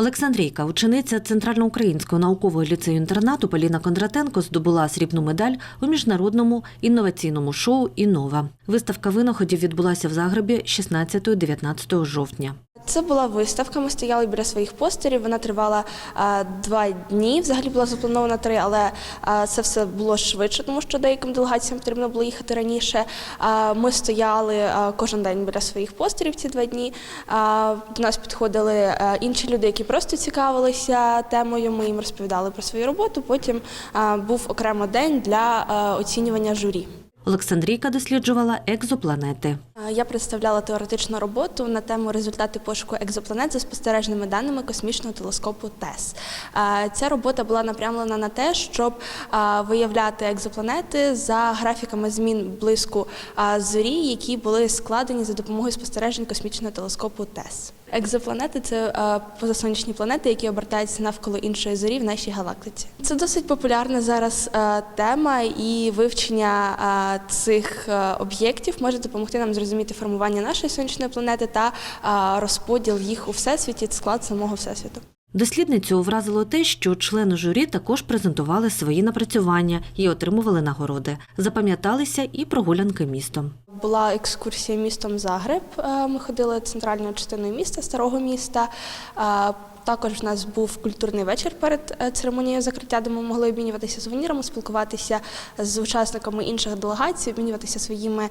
Олександрійка, учениця Центральноукраїнського наукового ліцею інтернату Поліна Кондратенко здобула срібну медаль у міжнародному інноваційному шоу Інова. Виставка винаходів відбулася в Загребі 16-19 жовтня. Це була виставка. Ми стояли біля своїх постерів. Вона тривала а, два дні. Взагалі була запланована три, але а, це все було швидше, тому що деяким делегаціям потрібно було їхати раніше. А, ми стояли а, кожен день біля своїх постерів ці два дні. А, до нас підходили а, інші люди, які просто цікавилися темою. Ми їм розповідали про свою роботу. Потім а, був окремо день для а, оцінювання журі. Олександрійка досліджувала екзопланети. Я представляла теоретичну роботу на тему результати пошуку екзопланет за спостережними даними космічного телескопу ТЕС. Ця робота була напрямлена на те, щоб виявляти екзопланети за графіками змін е, зорі, які були складені за допомогою спостережень космічного телескопу ТЕС. Екзопланети це позасонячні планети, які обертаються навколо іншої зорі в нашій галактиці. Це досить популярна зараз тема, і вивчення цих об'єктів може допомогти нам зрозуміти формування нашої сонячної планети та розподіл їх у всесвіті, склад самого всесвіту. Дослідницю вразило те, що члени журі також презентували свої напрацювання і отримували нагороди. Запам'яталися і прогулянки містом. Була екскурсія містом Загреб. е, Ми ходили центральною частиною міста, старого міста. Е, Також в нас був культурний вечір перед е, церемонією закриття, де ми могли обмінюватися сувенірами, спілкуватися з учасниками інших делегацій, обмінюватися своїми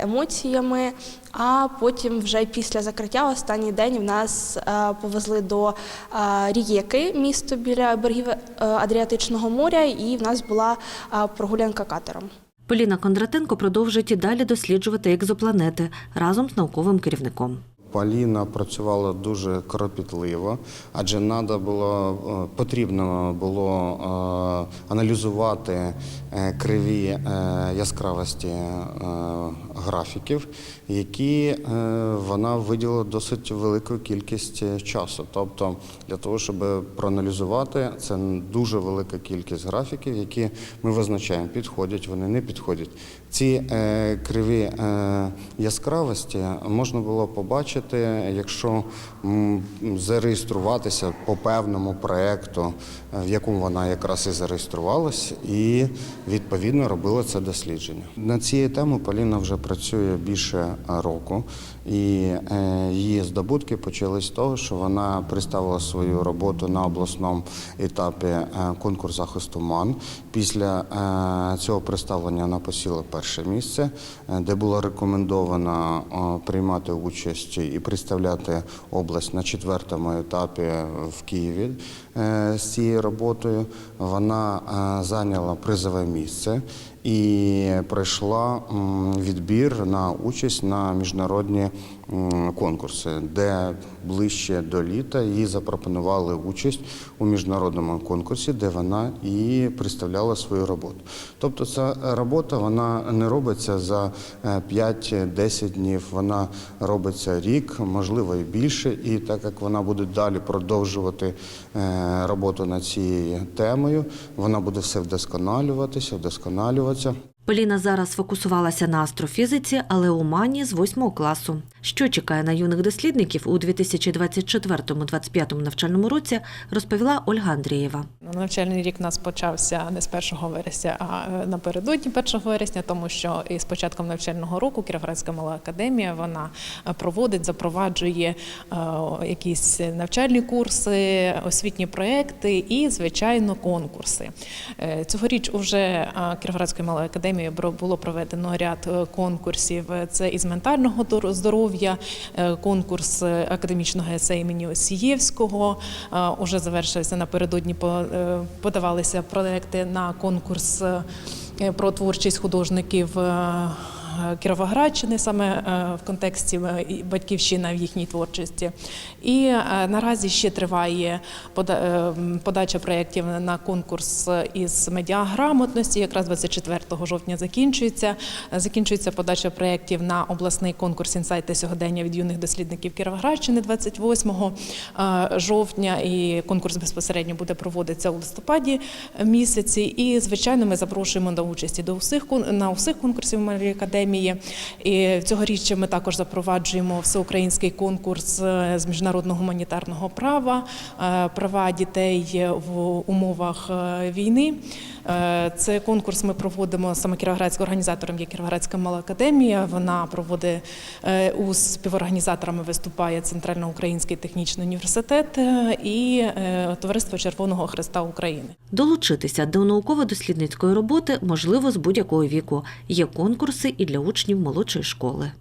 емоціями. А потім, вже після закриття, останній день в нас повезли до Рієки, місто біля берегів Адріатичного моря, і в нас була прогулянка катером. Поліна Кондратенко продовжить і далі досліджувати екзопланети разом з науковим керівником. Поліна працювала дуже кропітливо, адже надо було, е, потрібно було е, аналізувати е, криві яскравості графіків, які вона виділила досить велику кількість часу. Тобто, для того, щоб проаналізувати, це дуже велика кількість графіків, які ми визначаємо, підходять, вони не підходять. Ці криві яскравості можна було побачити, якщо зареєструватися по певному проєкту, е, в якому вона якраз і зареєструвалась, і відповідно робила це дослідження. На цією темою Поліна вже працює більше року, і е, її здобутки почались з того, що вона представила свою роботу на обласному етапі е, конкурс захисту МАН. Після цього представлення вона посіла перше місце, де було рекомендовано приймати участь і представляти область на четвертому етапі в Києві е, з цією роботою. Вона е, зайняла призове місце і пройшла відбір на участь на міжнародні конкурси, де ближче до літа їй запропонували участь у міжнародному конкурсі, де вона і представляла свою роботу. Тобто ця робота вона не робиться за е, 5-10 днів, вона робиться рік, можливо і більше. І так як вона буде далі продовжувати е, роботу над цією темою, вона буде все вдосконалюватися, вдосконалюватися. Поліна зараз фокусувалася на астрофізиці, але у мані з восьмого класу. Що чекає на юних дослідників у 2024-2025 навчальному році, розповіла Ольга Андрієва. Навчальний рік у нас почався не з 1 вересня, а е, напередодні 1 вересня, тому що і з початком навчального року Кіровоградська мала академія вона е, проводить, запроваджує е, якісь навчальні курси, освітні проекти і, звичайно, конкурси. Цьогоріч уже Кіровоградською малою академією було проведено ряд конкурсів. Це із ментального дор- здоров'я, конкурс академічного есею імені Осієвського. Уже завершився напередодні. по- Подавалися проекти на конкурс е, про творчість художників. Е, Кіровоградщини саме е, в контексті е, батьківщина в їхній творчості. І наразі ще триває подача проєктів на конкурс із медіаграмотності. Якраз 24 жовтня закінчується. Закінчується подача проєктів на обласний конкурс інсайти сьогодення від юних дослідників Кіровоградщини 28 е, жовтня. І конкурс безпосередньо буде проводитися у листопаді місяці. І звичайно, ми запрошуємо до участі до усіх на усіх конкурсів Малої академії. Академії. І цьогоріч ми також запроваджуємо всеукраїнський конкурс е, з міжнародного гуманітарного права, е, права дітей в умовах е, війни. Це конкурс ми проводимо саме Кіровоградським організатором є Кіровоградська мала академія. Вона проводить у співорганізаторами виступає Центральноукраїнський технічний університет і Товариство Червоного Христа України. Долучитися до науково-дослідницької роботи можливо з будь-якого віку. Є конкурси і для учнів молодшої школи.